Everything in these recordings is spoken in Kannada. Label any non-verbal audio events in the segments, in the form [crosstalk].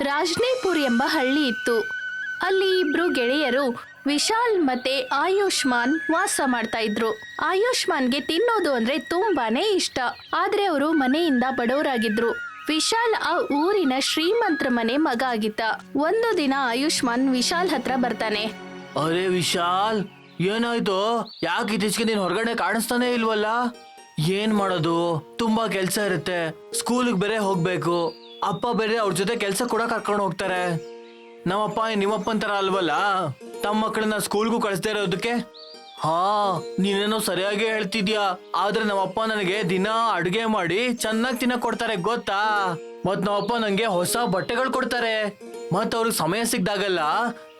ರಾಜ್ನೇಪುರ್ ಎಂಬ ಹಳ್ಳಿ ಇತ್ತು. ಅಲ್ಲಿ ಇಬ್ರು ಗೆಳೆಯರು ವಿಶಾಲ್ ಮತ್ತೆ ಆಯುಷ್ಮಾನ್ ವಾಸ ಮಾಡ್ತಾ ಇದ್ರು. ಆಯುಷ್ಮಾನ್ಗೆ ತಿನ್ನೋದು ಅಂದ್ರೆ ತುಂಬಾನೇ ಇಷ್ಟ. ಆದ್ರೆ ಅವರು ಮನೆಯಿಂದ ಬಡವರಾಗಿದ್ರು. ವಿಶಾಲ್ ಆ ಊರಿನ ಶ್ರೀಮಂತರ ಮನೆ ಮಗ ಆಗಿದ್ದ. ಒಂದು ದಿನ ಆಯುಷ್ಮಾನ್ ವಿಶಾಲ್ ಹತ್ರ ಬರ್ತಾನೆ. ಅರೆ ವಿಶಾಲ್, ಏನಾಯ್ತು? ಯಾಕೆ ಇತ್ತೀಚೆಗೆ ನೀನ್ ಹೊರಗಡೆ ಕಾಣಿಸ್ತಾನೆ ಇಲ್ವಲ್ಲ? ಏನ್ ಮಾಡೋದು? ತುಂಬಾ ಕೆಲ್ಸ ಇರುತ್ತೆ. ಸ್ಕೂಲಿಗೆ ಬೇರೆ ಹೋಗ್ಬೇಕು. ಅಪ್ಪ ಬೇರೆ ಅವ್ರ ಜೊತೆ ಕೆಲಸ ಕೂಡ ಕರ್ಕೊಂಡು ಹೋಗ್ತಾರೆ. ನಮ್ಮಪ್ಪ ನಿಮ್ಮಪ್ಪನ್ ತರ ಅಲ್ವಲ್ಲ? ತಮ್ಮ ಮಕ್ಕಳನ್ನ ಸ್ಕೂಲ್ಗೂ ಕಳಿಸ್ತಾ ಇರೋದಕ್ಕೆ? ಹಾ, ನೀನೇನೋ ಸರಿಯಾಗಿ ಹೇಳ್ತಿದ್ಯಾ? ಆದ್ರೆ ನಮ್ಮಪ್ಪ ನನಗೆ ದಿನ ಅಡುಗೆ ಮಾಡಿ ಚೆನ್ನಾಗಿ ತಿನ್ನ ಕೊಡ್ತಾರೆ, ಗೊತ್ತಾ? ಮತ್ ನಮ್ಮಪ್ಪ ನಂಗೆ ಹೊಸ ಬಟ್ಟೆಗಳು ಕೊಡ್ತಾರೆ. ಮತ್ ಅವ್ರಿಗೆ ಸಮಯ ಸಿಕ್ದಾಗಲ್ಲ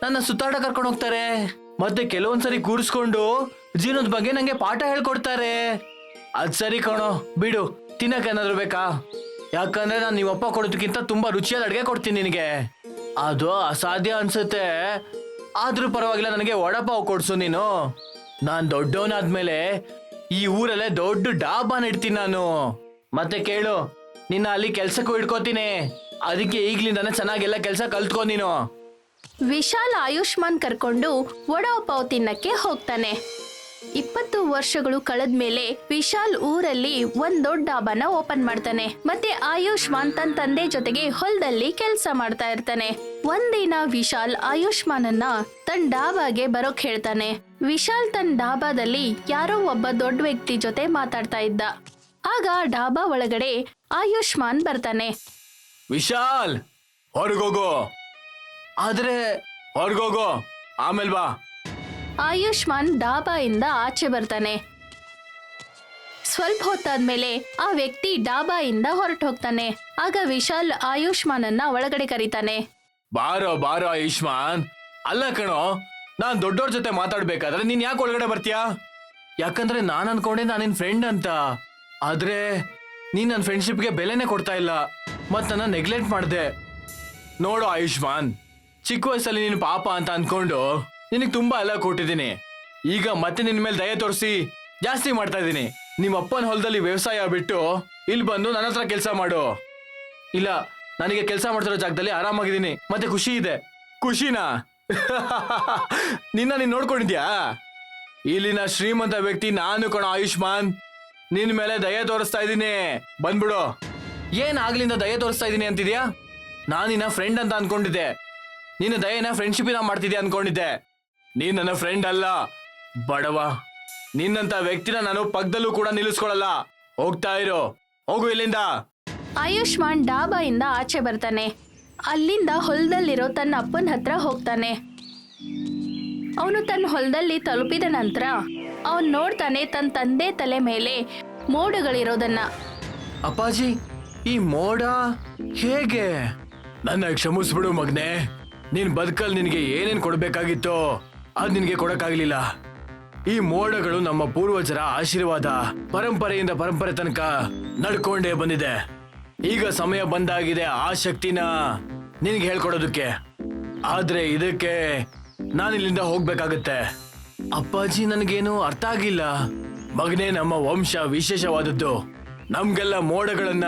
ನನ್ನ ಸುತ್ತಾಟ ಕರ್ಕೊಂಡು ಹೋಗ್ತಾರೆ. ಮತ್ತೆ ಕೆಲವೊಂದ್ಸರಿ ಕೂರಿಸ್ಕೊಂಡು ಜೀವನದ ಬಗ್ಗೆ ನಂಗೆ ಪಾಠ ಹೇಳ್ಕೊಡ್ತಾರೆ. ಅದ್ ಸರಿ ಕಣೋ, ಬಿಡು. ತಿನ್ನಕ್ ಏನಾದ್ರು ಬೇಕಾ? ಯಾಕಂದ್ರೆ ನಾನು ನಿಮ್ಮಪ್ಪ ಕೊಡೋದಕ್ಕಿಂತ ತುಂಬಾ ರುಚಿಯಾದ ಅಡುಗೆ ಕೊಡ್ತೀನಿ ನಿನಗೆ. ಅದು ಅಸಾಧ್ಯ ಅನ್ಸುತ್ತೆ. ಆದ್ರೂ ಪರವಾಗಿಲ್ಲ, ನನಗೆ ವಡಪಾವ್ ಕೊಡ್ಸು ನೀನು. ನಾನ್ ದೊಡ್ಡವನಾದ್ಮೇಲೆ ಈ ಊರಲ್ಲೇ ದೊಡ್ಡ ಡಾಬಾ ಇಡ್ತೀನಿ ನಾನು. ಮತ್ತೆ ಕೇಳು, ನಿನ್ನ ಅಲ್ಲಿ ಕೆಲ್ಸಕ್ಕೂ ಇಟ್ಕೋತೀನಿ. ಅದಕ್ಕೆ ಈಗ್ಲಿಂದಾನೆ ಚೆನ್ನಾಗೆಲ್ಲ ಕೆಲ್ಸ ಕಲ್ತ್ಕೊ ನೀನು. ವಿಶಾಲ್ ಆಯುಷ್ಮಾನ್ ಕರ್ಕೊಂಡು ವಡಾವ್ ತಿನ್ನಕ್ಕೆ ಹೋಗ್ತಾನೆ. ಇಪ್ಪತ್ತು ವರ್ಷಗಳು ಕಳೆದ ಮೇಲೆ ವಿಶಾಲ್ ಊರಲ್ಲಿ ಒಂದ್ ದೊಡ್ಡ ಡಾಬಾನ ಓಪನ್ ಮಾಡ್ತಾನೆ. ಮತ್ತೆ ಆಯುಷ್ಮಾನ್ ತನ್ನ ತಂದೆ ಜೊತೆಗೆ ಹೊಲದಲ್ಲಿ ಕೆಲಸ ಮಾಡ್ತಾ ಇರ್ತಾನೆ. ಒಂದಿನ ವಿಶಾಲ್ ಆಯುಷ್ಮಾನನ್ನ ತನ್ನ ಡಾಬಾಗೆ ಬರೋಕ್ ಹೇಳ್ತಾನೆ. ವಿಶಾಲ್ ತನ್ನ ಡಾಬಾದಲ್ಲಿ ಯಾರೋ ಒಬ್ಬ ದೊಡ್ಡ ವ್ಯಕ್ತಿ ಜೊತೆ ಮಾತಾಡ್ತಾ ಇದ್ದ. ಆಗ ಡಾಬಾ ಒಳಗಡೆ ಆಯುಷ್ಮಾನ್ ಬರ್ತಾನೆ. ವಿಶಾಲ್ ಹೊರಗೋಗೋ ಆದ್ರೆ ಹೊರಗೋಗೋ ಆಮೇಲ್ ಬಾ. ಆಯುಷ್ಮಾನ್ ಡಾಬಾಯಿಂದ ಆಚೆ ಬರ್ತಾನೆ. ಸ್ವಲ್ಪ ಹೊತ್ತಾದ್ಮೇಲೆ ಆ ವ್ಯಕ್ತಿ ಡಾಬಾಯಿಂದ ಹೊರಟು ಹೋಗ್ತಾನೆ. ಆಗ ವಿಶಾಲ್ ಆಯುಷ್ಮಾನನ್ನ ಒಳಗಡೆ ಕರೀತಾನೆ. ಬಾರೋ ಬಾರೋ ಆಯುಷ್ಮಾನ್. ಅಲ್ಲ ಕಣೋ, ನಾನ್ ದೊಡ್ಡವ್ರ ಜೊತೆ ಮಾತಾಡ್ಬೇಕಾದ್ರೆ ನೀನ್ ಯಾಕೆ ಒಳಗಡೆ ಬರ್ತೀಯಾ? ಯಾಕಂದ್ರೆ ನಾನ್ ಅನ್ಕೊಂಡೆ ನಾನು ನಿನ್ ಫ್ರೆಂಡ್ ಅಂತ. ಆದ್ರೆ ನೀನ್ ನನ್ನ ಫ್ರೆಂಡ್ಶಿಪ್ಗೆ ಬೆಲೆನೇ ಕೊಡ್ತಾ ಇಲ್ಲ. ಮತ್ ನನ್ನ ನೆಗ್ಲೆಕ್ಟ್ ಮಾಡಿದೆ. ನೋಡು ಆಯುಷ್ಮಾನ್, ಚಿಕ್ಕ ವಯಸ್ಸಲ್ಲಿ ನೀನು ಪಾಪ ಅಂತ ಅನ್ಕೊಂಡು ನಿನಗೆ ತುಂಬಾ ಅಲ್ಲ ಕೊಟ್ಟಿದ್ದೀನಿ. ಈಗ ಮತ್ತೆ ನಿನ್ ಮೇಲೆ ದಯ ತೋರಿಸಿ ಜಾಸ್ತಿ ಮಾಡ್ತಾ ಇದ್ದೀನಿ. ನಿಮ್ಮ ಅಪ್ಪನ ಹೊಲದಲ್ಲಿ ವ್ಯವಸಾಯ ಬಿಟ್ಟು ಇಲ್ಲಿ ಬಂದು ನನ್ನ ಹತ್ರ ಕೆಲಸ ಮಾಡು. ಇಲ್ಲ, ನನಗೆ ಕೆಲಸ ಮಾಡ್ತಿರೋ ಜಾಗದಲ್ಲಿ ಆರಾಮಾಗಿದ್ದೀನಿ. ಮತ್ತೆ ಖುಷಿ ಇದೆ. ಖುಷಿನಾ? [laughs] ನಿನ್ನ ನೀನ್ ನೋಡ್ಕೊಂಡಿದ್ಯಾ? ಇಲ್ಲಿನ ಶ್ರೀಮಂತ ವ್ಯಕ್ತಿ ನಾನು ಕಣ ಆಯುಷ್ಮಾನ್. ನಿನ್ ಮೇಲೆ ದಯ ತೋರಿಸ್ತಾ ಇದ್ದೀನಿ. ಬಂದ್ಬಿಡು. ಏನ್ ಆಗ್ಲಿಂದ ದಯ ತೋರಿಸ್ತಾ ಇದ್ದೀನಿ ಅಂತಿದ್ಯಾ? ನಾನು ನಿನ್ನ ಫ್ರೆಂಡ್ ಅಂತ ಅನ್ಕೊಂಡಿದ್ದೆ. ನಿನ್ನ ದಯನ ಫ್ರೆಂಡ್ಶಿಪಿನ ಮಾಡ್ತಿದ್ಯಾ ಅನ್ಕೊಂಡಿದ್ದೆ. ನೀನ್ ನನ್ನ ಫ್ರೆಂಡ್ ಅಲ್ಲ. ಬಡವ. ನಿನ್ನಂತ ವ್ಯಕ್ತಿನ ನಾನು ಪಕ್ಕದಲ್ಲೂ ಕೂಡ ನಿಲ್ಲಿಸ್ಕೊಳಲ್ಲ ಹೋಗ್ತಾ ಇರೋ. ಹೋಗು ಇಲ್ಲಿಂದ. ಆಯುಷ್ಮಾನ್ ಡಾಬಾಯಿಂದ ಆಚೆ ಬರ್ತಾನೆ. ಅಲ್ಲಿಂದ ಹೊಲದಲ್ಲಿರೋ ತನ್ನ ಅಪ್ಪನ ಹತ್ರ ಹೋಗ್ತಾನೆ. ಅವನು ತನ್ನ ಹೊಲದಲ್ಲಿ ತಲುಪಿದ ನಂತರ ಅವನ್ ನೋಡ್ತಾನೆ ತನ್ನ ತಂದೆ ತಲೆ ಮೇಲೆ ಮೋಡಗಳಿರೋದನ್ನ. ಅಪ್ಪಾಜಿ ಈ ಮೋಡ ಹೇಗೆ? ನನ್ನ ಕ್ಷಮಿಸ್ಬಿಡು ಮಗ್ನೆ. ನೀನ್ ಬದುಕಲ್ ನಿನಗೆ ಏನೇನ್ ಕೊಡ್ಬೇಕಾಗಿತ್ತೋ? ಅದ್ ನಿನಗೆ ಕೊಡಕ್ಕಾಗ್ಲಿಲ್ಲ. ಈ ಮೋಡಗಳು ನಮ್ಮ ಪೂರ್ವಜರ ಆಶೀರ್ವಾದ, ಪರಂಪರೆಯಿಂದ ಪರಂಪರೆ ತನಕ ನಡ್ಕೊಂಡೇ ಬಂದಿದೆ. ಈಗ ಸಮಯ ಬಂದಾಗಿದೆ ಆ ಶಕ್ತಿನ ನಿನಗೆ ಹೇಳ್ಕೊಡೋದಕ್ಕೆ. ಆದ್ರೆ ಇದಕ್ಕೆ ನಾನು ಇಲ್ಲಿಂದ ಹೋಗ್ಬೇಕಾಗತ್ತೆ. ಅಪ್ಪಾಜಿ, ನನಗೇನು ಅರ್ಥ ಆಗಿಲ್ಲ. ಮಗನೇ, ನಮ್ಮ ವಂಶ ವಿಶೇಷವಾದದ್ದು. ನಮ್ಗೆಲ್ಲ ಮೋಡಗಳನ್ನ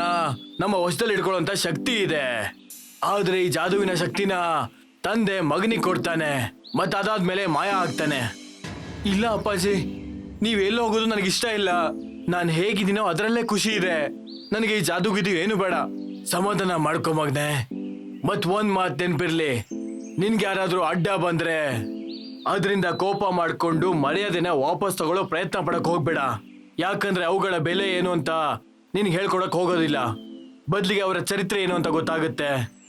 ನಮ್ಮ ವಶದಲ್ಲಿ ಇಟ್ಕೊಳ್ಳುವಂತ ಶಕ್ತಿ ಇದೆ. ಆದ್ರೆ ಈ ಜಾದುವಿನ ಶಕ್ತಿನ ತಂದೆ ಮಗನಿಗೆ ಕೊಡ್ತಾನೆ ಮತ್ ಅದಾದ್ಮೇಲೆ ಮಾಯ ಆಗ್ತಾನೆ. ಇಲ್ಲ ಅಪ್ಪಾಜಿ, ನೀವ್ ಎಲ್ಲಿ ಹೋಗೋದು ನನಗೆ ಇಷ್ಟ ಇಲ್ಲ. ನಾನು ಹೇಗಿದ್ದೀನೋ ಅದರಲ್ಲೇ ಖುಷಿ ಇದೆ. ನನಗೆ ಈ ಜಾದುಗಿದು ಏನು ಬೇಡ. ಸಮಾಧಾನ ಮಾಡ್ಕೊ ಮಗ್ನೆ. ಮತ್ ಒಂದ್ ಮಾತು ನೆನ್ಪಿರ್ಲಿ. ನಿನ್ಗೆ ಯಾರಾದ್ರೂ ಅಡ್ಡ ಬಂದ್ರೆ, ಅದರಿಂದ ಕೋಪ ಮಾಡ್ಕೊಂಡು ಮರ್ಯಾದೆನ ವಾಪಸ್ ತಗೊಳ್ಳೋ ಪ್ರಯತ್ನ ಪಡಕ್ ಹೋಗ್ಬೇಡ. ಯಾಕಂದ್ರೆ ಅವುಗಳ ಬೆಲೆ ಏನು ಅಂತ ನಿನ್ಗೆ ಹೇಳ್ಕೊಡಕ್ ಹೋಗೋದಿಲ್ಲ. ಬದ್ಲಿಗೆ ಅವರ ಚರಿತ್ರೆ ಏನು ಅಂತ ಗೊತ್ತಾಗುತ್ತೆ.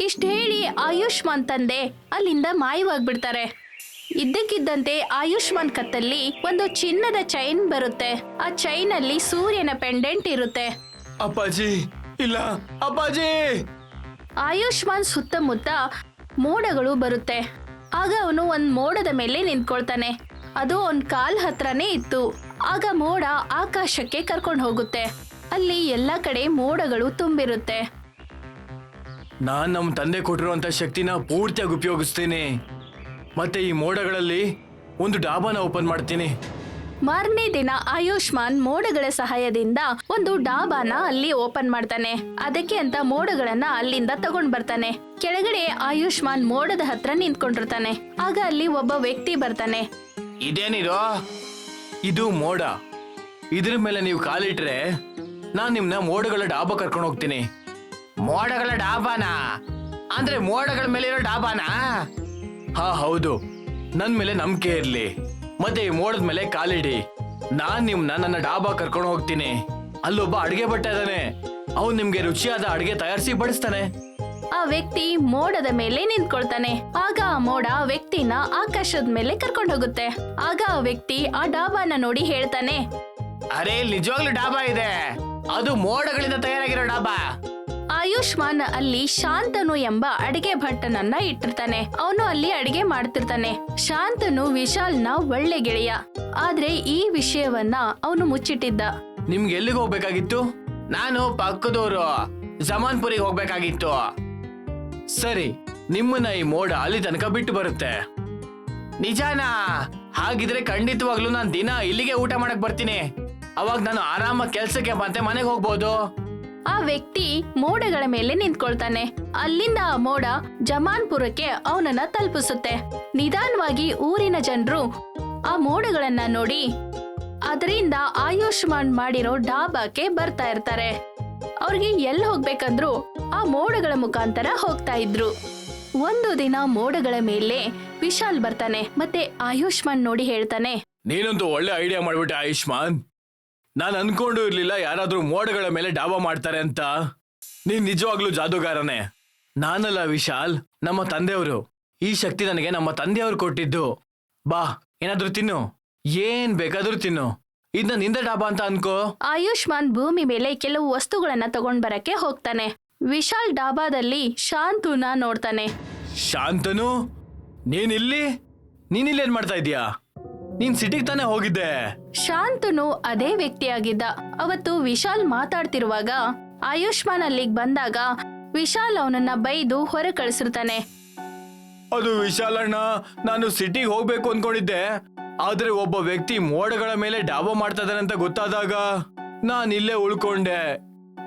ಇಷ್ಟ ಹೇಳಿ ಆಯುಷ್ಮಾನ್ ತಂದೆ ಅಲ್ಲಿಂದ ಮಾಯವಾಗ್ಬಿಡ್ತಾರೆ. ಇದ್ದಕ್ಕಿದ್ದಂತೆ ಆಯುಷ್ಮಾನ್ ಕತ್ತಲ್ಲಿ ಒಂದು ಚಿನ್ನದ ಚೈನ್ ಬರುತ್ತೆ. ಆ ಚೈನ್ ಅಲ್ಲಿ ಸೂರ್ಯನ ಪೆಂಡೆಂಟ್ ಇರುತ್ತೆ. ಅಪ್ಪಾಜಿ ಇಲ್ಲ ಅಪ್ಪಾಜಿ! ಆಯುಷ್ಮಾನ್ ಸುತ್ತಮುತ್ತ ಮೋಡಗಳು ಬರುತ್ತೆ. ಆಗ ಅವನು ಒಂದ್ ಮೋಡದ ಮೇಲೆ ನಿಂತ್ಕೊಳ್ತಾನೆ. ಅದು ಅವನ್ ಕಾಲ್ ಹತ್ರನೇ ಇತ್ತು. ಆಗ ಮೋಡ ಆಕಾಶಕ್ಕೆ ಕರ್ಕೊಂಡು ಹೋಗುತ್ತೆ. ಅಲ್ಲಿ ಎಲ್ಲ ಕಡೆ ಮೋಡಗಳು ತುಂಬಿರುತ್ತೆ. ನಾನ್ ನಮ್ಮ ತಂದೆ ಕೊಟ್ಟಿರುವಂತ ಶಕ್ತಿನ ಪೂರ್ತಿಯಾಗಿ ಉಪಯೋಗಿಸ್ತೀನಿ. ಮತ್ತೆ ಈ ಮೋಡಗಳಲ್ಲಿ ಒಂದು ಡಾಬಾನ ಓಪನ್ ಮಾಡ್ತೀನಿ. ಮಾರನೇ ದಿನ ಆಯುಷ್ಮಾನ್ ಮೋಡಗಳ ಸಹಾಯದಿಂದ ಒಂದು ಡಾಬಾನ ಅಲ್ಲಿ ಓಪನ್ ಮಾಡ್ತಾನೆ. ಅದಕ್ಕೆ ಅಂತ ಮೋಡಗಳನ್ನ ಅಲ್ಲಿಂದ ತಗೊಂಡ್ ಬರ್ತಾನೆ. ಕೆಳಗಡೆ ಆಯುಷ್ಮಾನ್ ಮೋಡದ ಹತ್ರ ನಿಂತ್ಕೊಂಡಿರ್ತಾನೆ. ಆಗ ಅಲ್ಲಿ ಒಬ್ಬ ವ್ಯಕ್ತಿ ಬರ್ತಾನೆ. ಇದೇನಿದು? ಇದು ಮೋಡ. ಇದ್ರ ಮೇಲೆ ನೀವು ಕಾಲಿಟ್ರೆ ನಾನು ನಿಮ್ನ ಮೋಡಗಳ ಡಾಬಾ ಕರ್ಕೊಂಡು ಹೋಗ್ತೀನಿ. ಮೋಡಗಳ ಡಾಬಾನಾ? ಅಂದ್ರೆ ಮೋಡಗಳ ಮೇಲೆ ಇರೋ ಡಾಬಾನಾ? ಹಾ ಹೌದು. ನನ್ ಮೇಲೆ ನಂಬಿಕೆ ಇರ್ಲಿ. ಮತ್ತೆ ಈ ಮೋಡದ ಮೇಲೆ ಕಾಲಿಡಿ. ನಾನ್ ನಿಮ್ನ ನನ್ನ ಡಾಬಾ ಕರ್ಕೊಂಡು ಹೋಗ್ತೀನಿ. ಅಲ್ಲೊಬ್ಬ ಅಡಿಗೆ ಭಟ್ಟ ಇದಾನೆ. ಅವ್ನು ನಿಮ್ಗೆ ರುಚಿಯಾದ ಅಡಿಗೆ ತಯಾರಿಸಿ ಬಡಿಸ್ತಾನೆ. ಆ ವ್ಯಕ್ತಿ ಮೋಡದ ಮೇಲೆ ನಿಂತ್ಕೊಳ್ತಾನೆ. ಆಗ ಆ ಮೋಡ ವ್ಯಕ್ತಿನ ಆಕಾಶದ ಮೇಲೆ ಕರ್ಕೊಂಡು ಹೋಗುತ್ತೆ. ಆಗ ಆ ವ್ಯಕ್ತಿ ಆ ಡಾಬಾನ ನೋಡಿ ಹೇಳ್ತಾನೆ ಅರೆ ಇಲ್ಲಿ ನಿಜವಾಗ್ಲೂ ಡಾಬಾ ಇದೆ. ಅದು ಮೋಡಗಳಿಂದ ತಯಾರಾಗಿರೋ ಡಾಬಾ. ಆಯುಷ್ಮಾನ್ ಅಲ್ಲಿ ಶಾಂತನು ಎಂಬ ಅಡಿಗೆ ಭಟ್ಟನನ್ನ ಇಟ್ಟಿರ್ತಾನೆ. ಅವನು ಅಲ್ಲಿ ಅಡಿಗೆ ಮಾಡ್ತಿರ್ತಾನೆ. ಶಾಂತನು ವಿಶಾಲ್ನ ಒಳ್ಳೆ ಗೆಳೆಯ. ಆದ್ರೆ ಈ ವಿಷಯವನ್ನ ಅವನು ಮುಚ್ಚಿಟ್ಟಿದ್ದ. ನಿಮ್ಗೆ ಎಲ್ಲಿಗೆ ಹೋಗ್ಬೇಕಾಗಿತ್ತು? ನಾನು ಪಕ್ಕದವರು ಜಮಾನ್ಪುರಿಗೆ ಹೋಗ್ಬೇಕಾಗಿತ್ತು. ಸರಿ, ನಿಮ್ಮನ್ನ ಈ ಮೋಡ ಅಲ್ಲಿ ತನಕ ಬಿಟ್ಟು ಬರುತ್ತೆ. ನಿಜಾನಾ? ಹಾಗಿದ್ರೆ ಖಂಡಿತವಾಗ್ಲೂ ನಾನು ದಿನ ಇಲ್ಲಿಗೆ ಊಟ ಮಾಡಕ್ ಬರ್ತೀನಿ. ಅವಾಗ ನಾನು ಆರಾಮ ಕೆಲ್ಸಕ್ಕೆ ಮತ್ತೆ ಮನೆಗೆ ಹೋಗ್ಬೋದು. ಆ ವ್ಯಕ್ತಿ ಮೋಡಗಳ ಮೇಲೆ ನಿಂತ್ಕೊಳ್ತಾನೆ. ಅಲ್ಲಿಂದ ಆ ಮೋಡ ಜಮಾನ್ಪುರಕ್ಕೆ ಅವನನ್ನ ತಲುಪಿಸುತ್ತೆ. ನಿಧಾನವಾಗಿ ಊರಿನ ಜನರು ಆ ಮೋಡಗಳನ್ನ ನೋಡಿ ಅದರಿಂದ ಆಯುಷ್ಮಾನ್ ಮಾಡಿರೋ ಡಾಬಾಕ್ಕೆ ಬರ್ತಾ ಇರ್ತಾರೆ. ಅವ್ರಿಗೆ ಎಲ್ಲಿ ಹೋಗ್ಬೇಕಂದ್ರು ಆ ಮೋಡಗಳ ಮುಖಾಂತರ ಹೋಗ್ತಾ ಇದ್ರು. ಒಂದು ದಿನ ಮೋಡಗಳ ಮೇಲೆ ವಿಶಾಲ್ ಬರ್ತಾನೆ, ಮತ್ತೆ ಆಯುಷ್ಮಾನ್ ನೋಡಿ ಹೇಳ್ತಾನೆ, ನೀನಂತೂ ಒಳ್ಳೆ ಐಡಿಯಾ ಮಾಡ್ಬಿಟ್ಟೆ ಆಯುಷ್ಮಾನ್. ನಾನು ಅನ್ಕೊಂಡು ಇರ್ಲಿಲ್ಲ ಯಾರಾದ್ರೂ ಮೋಡಗಳ ಮೇಲೆ ಡಾಬಾ ಮಾಡ್ತಾರೆ ಅಂತ. ನೀನ್ ನಿಜವಾಗ್ಲೂ ಜಾದೂಗಾರನೇ. ನಾನಲ್ಲ ವಿಶಾಲ್ ನಮ್ಮ ತಂದೆಯವರು. ಈ ಶಕ್ತಿ ನನಗೆ ನಮ್ಮ ತಂದೆಯವರು ಕೊಟ್ಟಿದ್ದು. ಬಾ ಏನಾದ್ರೂ ತಿನ್ನು. ಏನ್ ಬೇಕಾದ್ರೂ ತಿನ್ನು. ಇದನ್ನ ನಿಂದ ಡಾಬಾ ಅಂತ ಅನ್ಕೋ. ಆಯುಷ್ಮಾನ್ ಭೂಮಿ ಮೇಲೆ ಕೆಲವು ವಸ್ತುಗಳನ್ನ ತಗೊಂಡ್ ಬರಕ್ಕೆ ಹೋಗ್ತಾನೆ. ವಿಶಾಲ್ ಡಾಬಾದಲ್ಲಿ ಶಾಂತುನ ನೋಡ್ತಾನೆ. ಶಾಂತನು? ನೀನಿಲ್ಲಿ? ಏನ್ ಮಾಡ್ತಾ ಇದೀಯಾ ನೀನ್ ಸಿಟಿಗೆ ತಾನೇ ಹೋಗಿದ್ದೆ. ಶಾಂತನು ಅದೇ ವ್ಯಕ್ತಿಯಾಗಿದ್ದ. ಅವತ್ತು ವಿಶಾಲ್ ಮಾತಾಡ್ತಿರುವಾಗ ಆಯುಷ್ಮಾನ್ ಅಲ್ಲಿಗ್ ಬಂದಾಗ ವಿಶಾಲ್ ಅವನನ್ನ ಬೈದು ಹೊರ ಕಳಿಸಿರ್ತಾನೆ. ಅದು ವಿಶಾಲಣ್ಣ ನಾನು ಸಿಟಿಗೆ ಹೋಗ್ಬೇಕು ಅನ್ಕೊಂಡಿದ್ದೆ. ಆದ್ರೆ ಒಬ್ಬ ವ್ಯಕ್ತಿ ಮೋಡಗಳ ಮೇಲೆ ಡಾಬೋ ಮಾಡ್ತಾ ಇದ್ದಾನೆ ಅಂತ ಗೊತ್ತಾದಾಗ ನಾನ್ ಇಲ್ಲೇ ಉಳ್ಕೊಂಡೆ.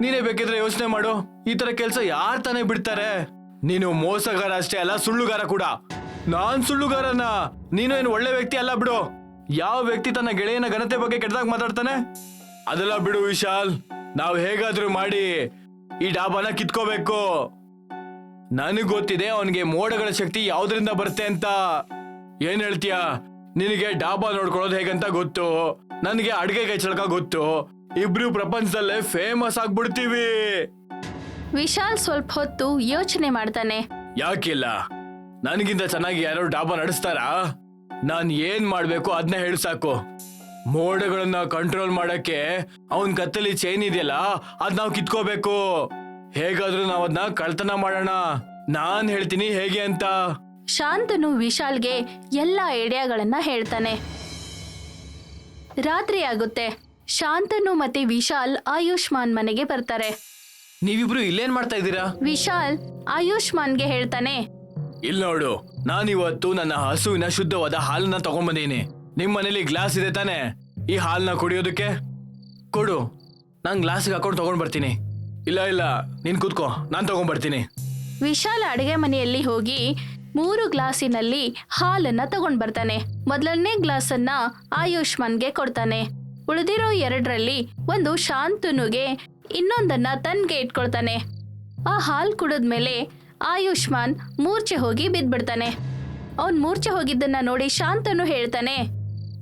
ನೀನೇ ಬೇಕಿದ್ರೆ ಯೋಚನೆ ಮಾಡು. ಈ ತರ ಕೆಲ್ಸ ಯಾರ್ ತಾನೇ ಬಿಡ್ತಾರೆ? ನೀನು ಮೋಸಗಾರ ಅಷ್ಟೇ ಅಲ್ಲ ಸುಳ್ಳುಗಾರ ಕೂಡ. ನಾನ್ ಸುಳ್ಳುಗಾರನ? ನೀನು ಏನು ಒಳ್ಳೆ ವ್ಯಕ್ತಿ ಅಲ್ಲ ಬಿಡು. ಯಾವ ವ್ಯಕ್ತಿ ತನ್ನ ಗೆಳೆಯನ ಘನತೆ ಬಗ್ಗೆ ಕೆಟ್ಟದಾಗ ಮಾತಾಡ್ತಾನೆ? ಅದೆಲ್ಲ ಬಿಡು ವಿಶಾಲ್. ನಾವು ಹೇಗಾದ್ರೂ ಮಾಡಿ ಈ ಡಾಬಾನ ಕಿತ್ಕೋಬೇಕು. ನನಗ್ ಗೊತ್ತಿದೆ ಅವನಿಗೆ ಮೋಡಗಳ ಶಕ್ತಿ ಯಾವ್ದ್ರಿಂದ ಬರುತ್ತೆ ಅಂತ. ಏನ್ ಹೇಳ್ತೀಯ? ನಿನಗೆ ಡಾಬಾ ನೋಡ್ಕೊಳ್ಳೋದು ಹೇಗಂತ ಗೊತ್ತು. ನನಗೆ ಅಡುಗೆ ಕೈ ಚಳಕ ಗೊತ್ತು. ಇಬ್ರು ಪ್ರಪಂಚದಲ್ಲೇ ಫೇಮಸ್ ಆಗ್ಬಿಡ್ತೀವಿ. ವಿಶಾಲ್ ಸ್ವಲ್ಪ ಹೊತ್ತು ಯೋಚನೆ ಮಾಡ್ತಾನೆ. ಯಾಕಿಲ್ಲ? ನನಗಿಂತ ಚೆನ್ನಾಗಿ ಯಾರೋ ಡಾಬಾ ನಡೆಸ್ತಾರಾ? ನಾನ್ ಏನ್ ಮಾಡ್ಬೇಕು ಅದನ್ನ ಹೇಳಿ ಸಾಕು. ಮೋಡಗಳನ್ನ ಕಂಟ್ರೋಲ್ ಮಾಡಕ್ಕೆ ಅವನ್ ಕತ್ತಲಿ ಚೈನ್ ಇದೆಯಲ್ಲ ಅದ್ ನಾವು ಕಿತ್ಕೋಬೇಕು. ಹೇಗಾದ್ರೂ ನಾವ್ ಅದನ್ನ ಕಳ್ತನ ಮಾಡೋಣ. ನಾನ್ ಹೇಳ್ತೀನಿ ಹೇಗೆ ಅಂತ. ಶಾಂತನು ವಿಶಾಲ್ಗೆ ಎಲ್ಲ ಐಡಿಯಾಗಳನ್ನ ಹೇಳ್ತಾನೆ. ರಾತ್ರಿ ಆಗುತ್ತೆ. ಶಾಂತನು ಮತ್ತೆ ವಿಶಾಲ್ ಆಯುಷ್ಮಾನ್ ಮನೆಗೆ ಬರ್ತಾರೆ. ನೀವಿಬ್ರು ಇಲ್ಲೇನ್ ಮಾಡ್ತಾ ಇದ್ದೀರಾ? ವಿಶಾಲ್ ಆಯುಷ್ಮಾನ್ಗೆ ಹೇಳ್ತಾನೆ ಇಲ್ ನೋಡು, ನಾನಿವತ್ತು ನನ್ನ ಹಸುವಿನ ಶುದ್ಧವಾದ ಹಾಲನ್ನ ತಗೊಂಬಂದೀನಿ. ನಿಮ್ ಮನೇಲಿ ಗ್ಲಾಸ್ ಇದೆ ತಾನೆ? ಈ ಹಾಲನ್ನ ಕುಡಿಯೋದಕ್ಕೆ? ಕೊಡು. ನಾನ್ ಗ್ಲಾಸ್ಗೆ ಹಾಕೊಂಡು ತಗೊಂಡ್ ಬರ್ತೀನಿ ಇಲ್ಲ ಇಲ್ಲ, ನೀನ್ ಕೂತ್ಕೋ, ನಾನ್ ತಗೊಂಡ್ಬರ್ತೀನಿ. ವಿಶಾಲ ಅಡಿಗೆ ಮನೆಯಲ್ಲಿ ಹೋಗಿ ಮೂರು ಗ್ಲಾಸಿನಲ್ಲಿ ಹಾಲನ್ನ ತಗೊಂಡ್ ಬರ್ತಾನೆ ಮೊದಲನೇ ಗ್ಲಾಸನ್ನ ಆಯುಷ್ಮಾನ್ಗೆ ಕೊಡ್ತಾನೆ. ಉಳಿದಿರೋ ಎರಡರಲ್ಲಿ ಒಂದು ಶಾಂತನುಗೆ ಇನ್ನೊಂದನ್ನ ತನ್ಗೆ ಇಟ್ಕೊಳ್ತಾನೆ. ಆ ಹಾಲ್ ಕುಡಿದ್ಮೇಲೆ ಆಯುಷ್ಮಾನ್ ಮೂರ್ಛೆ ಹೋಗಿ ಬಿದ್ಬಿಡ್ತಾನೆ. ಅವನ್ ಮೂರ್ಛೆ ಹೋಗಿದ್ದನ್ನ ನೋಡಿ ಶಾಂತನು ಹೇಳ್ತಾನೆ.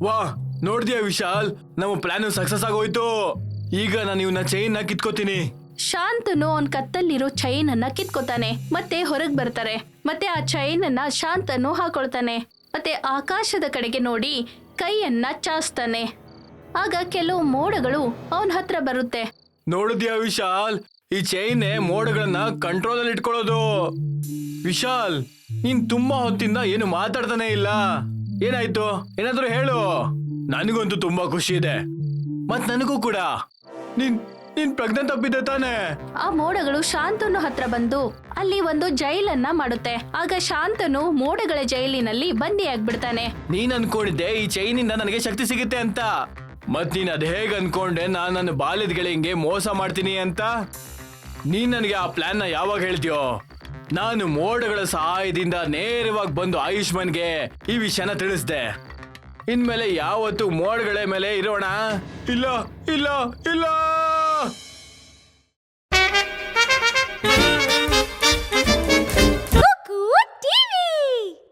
ವಾ ನೋಡ್ದ್ಯಾ ವಿಶಾಲ್? ನಮ್ಮ ಪ್ಲಾನ್ ಸಕ್ಸಸ್ ಆಗೋಯ್ತು. ಈಗ ನಾನು ಇವನ್ನ ಚೈನ್ನ ಕಿತ್ಕೋತೀನಿ. ಶಾಂತನು ಅವನ್ ಕತ್ತಲ್ಲಿರೋ ಚೈನ್ ಅನ್ನ ಕಿತ್ಕೋತಾನೆ. ಮತ್ತೆ ಹೊರಗ್ ಬರ್ತಾರೆ. ಮತ್ತೆ ಆ ಚೈನ್ ಅನ್ನ ಶಾಂತನು ಹಾಕೊಳ್ತಾನೆ. ಮತ್ತೆ ಆಕಾಶದ ಕಡೆಗೆ ನೋಡಿ ಕೈಯನ್ನ ಚಾಸ್ತಾನೆ. ಆಗ ಕೆಲವು ಮೋಡಗಳು ಅವನ ಹತ್ರ ಬರುತ್ತೆ. ನೋಡಿದ್ಯಾ ವಿಶಾಲ್? ಈ ಚೈನ್ ಮೋಡಗಳನ್ನ ಕಂಟ್ರೋಲ್ ಅಲ್ಲಿ ಇಟ್ಕೊಳ್ಳೋದು. ವಿಶಾಲ್ ನೀನ್ ತುಂಬಾ ಹೊತ್ತಿಂದ ಏನು ಮಾತಾಡ್ತಾನೆ ಇಲ್ಲ. ಏನಾಯ್ತು? ಏನಾದ್ರೂ ಹೇಳು. ನನಗಂತೂ ತುಂಬಾ ಖುಷಿ ಇದೆ. ಮತ್ ನನಗೂ ಕೂಡ. ನೀನ್ ನೀನ್ ಪ್ರಜ್ಞೆ ತಪ್ಪಿದ್ದೆ ತಾನೆ. ಆ ಮೋಡಗಳು ಶಾಂತನು ಹತ್ರ ಬಂದು ಅಲ್ಲಿ ಒಂದು ಜೈಲನ್ನ ಮಾಡುತ್ತೆ. ಆಗ ಶಾಂತನು ಮೋಡಗಳ ಜೈಲಿನಲ್ಲಿ ಬಂದಿಯಾಗ್ಬಿಡ್ತಾನೆ ನೀನ್ ಅನ್ಕೊಂಡಿದ್ದೆ ಈ ಚೈನಿಂದ ನನಗೆ ಶಕ್ತಿ ಸಿಗುತ್ತೆ ಅಂತ. ಮತ್ ನೀನ್ ಅದ್ ಹೇಗ್ ಅನ್ಕೊಂಡೆ? ನಾನ್ ನನ್ನ ಬಾಲ್ಯದ ಗೆಳೆಯಂಗೆ ಮೋಸ ಮಾಡ್ತೀನಿ ಅಂತ. ನೀನ್ ನನಗೆ ಆ ಪ್ಲಾನ್ನ ಯಾವಾಗ ಹೇಳ್ತೀಯೋ? ನಾನು ಮೋಡಗಳ ಸಹಾಯದಿಂದ ನೇರವಾಗಿ ಬಂದು ಆಯುಷ್ಮಾನ್ಗೆ ಈ ವಿಷಯನ ತಿಳಿಸ್ದೆ. ಇನ್ಮೇಲೆ ಯಾವತ್ತು ಮೋಡಗಳ ಮೇಲೆ ಇರೋಣ. ಇಲ್ಲ ಇಲ್ಲ ಇಲ್ಲ.